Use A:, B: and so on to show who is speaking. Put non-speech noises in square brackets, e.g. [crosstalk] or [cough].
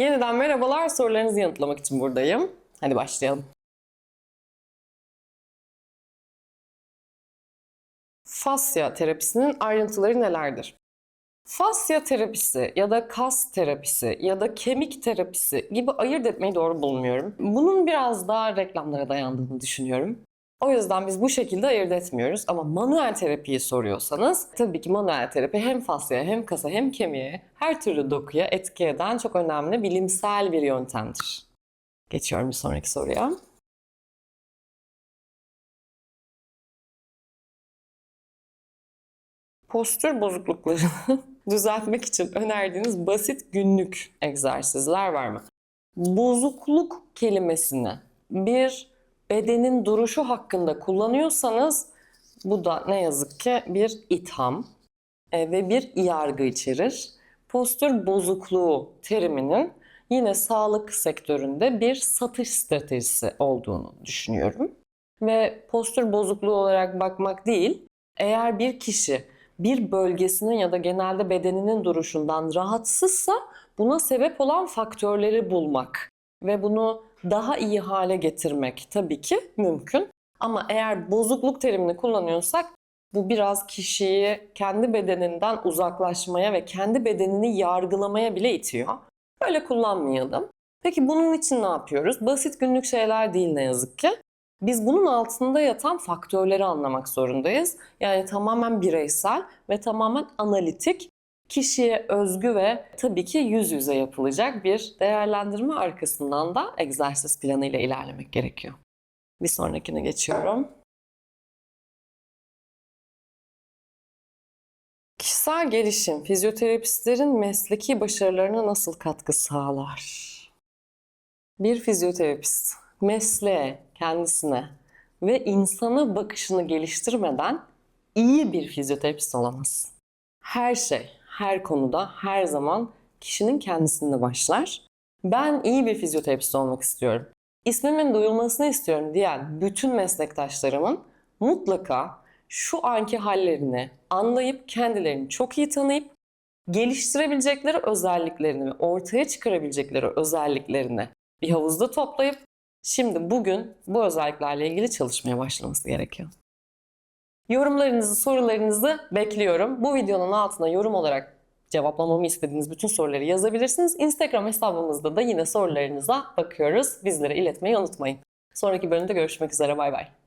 A: Yeniden merhabalar. Sorularınızı yanıtlamak için buradayım. Hadi başlayalım. Fasya terapisinin ayrıntıları nelerdir? Fasya terapisi ya da kas terapisi ya da kemik terapisi gibi ayırt etmeyi doğru bulmuyorum. Bunun biraz daha reklamlara dayandığını düşünüyorum. O yüzden biz bu şekilde ayırt etmiyoruz. Ama manuel terapiyi soruyorsanız tabii ki manuel terapi hem fasyaya hem kasa hem kemiğe her türlü dokuya etki eden çok önemli bilimsel bir yöntemdir. Geçiyorum bir sonraki soruya. Postür bozukluklarını [laughs] düzeltmek için önerdiğiniz basit günlük egzersizler var mı? Bozukluk kelimesini bir bedenin duruşu hakkında kullanıyorsanız bu da ne yazık ki bir itham e, ve bir yargı içerir. Postür bozukluğu teriminin yine sağlık sektöründe bir satış stratejisi olduğunu düşünüyorum. Ve postür bozukluğu olarak bakmak değil, eğer bir kişi bir bölgesinin ya da genelde bedeninin duruşundan rahatsızsa buna sebep olan faktörleri bulmak ve bunu daha iyi hale getirmek tabii ki mümkün. Ama eğer bozukluk terimini kullanıyorsak bu biraz kişiyi kendi bedeninden uzaklaşmaya ve kendi bedenini yargılamaya bile itiyor. Böyle kullanmayalım. Peki bunun için ne yapıyoruz? Basit günlük şeyler değil ne yazık ki. Biz bunun altında yatan faktörleri anlamak zorundayız. Yani tamamen bireysel ve tamamen analitik, kişiye özgü ve tabii ki yüz yüze yapılacak bir değerlendirme arkasından da egzersiz planı ile ilerlemek gerekiyor. Bir sonrakine geçiyorum. Kişisel gelişim fizyoterapistlerin mesleki başarılarına nasıl katkı sağlar? Bir fizyoterapist mesleğe, kendisine ve insana bakışını geliştirmeden iyi bir fizyoterapist olamaz. Her şey, her konuda, her zaman kişinin kendisinde başlar. Ben iyi bir fizyoterapist olmak istiyorum. İsmimin duyulmasını istiyorum diyen bütün meslektaşlarımın mutlaka şu anki hallerini anlayıp kendilerini çok iyi tanıyıp geliştirebilecekleri özelliklerini ve ortaya çıkarabilecekleri özelliklerini bir havuzda toplayıp Şimdi bugün bu özelliklerle ilgili çalışmaya başlaması gerekiyor. Yorumlarınızı, sorularınızı bekliyorum. Bu videonun altına yorum olarak cevaplamamı istediğiniz bütün soruları yazabilirsiniz. Instagram hesabımızda da yine sorularınıza bakıyoruz. Bizlere iletmeyi unutmayın. Sonraki bölümde görüşmek üzere. Bay bay.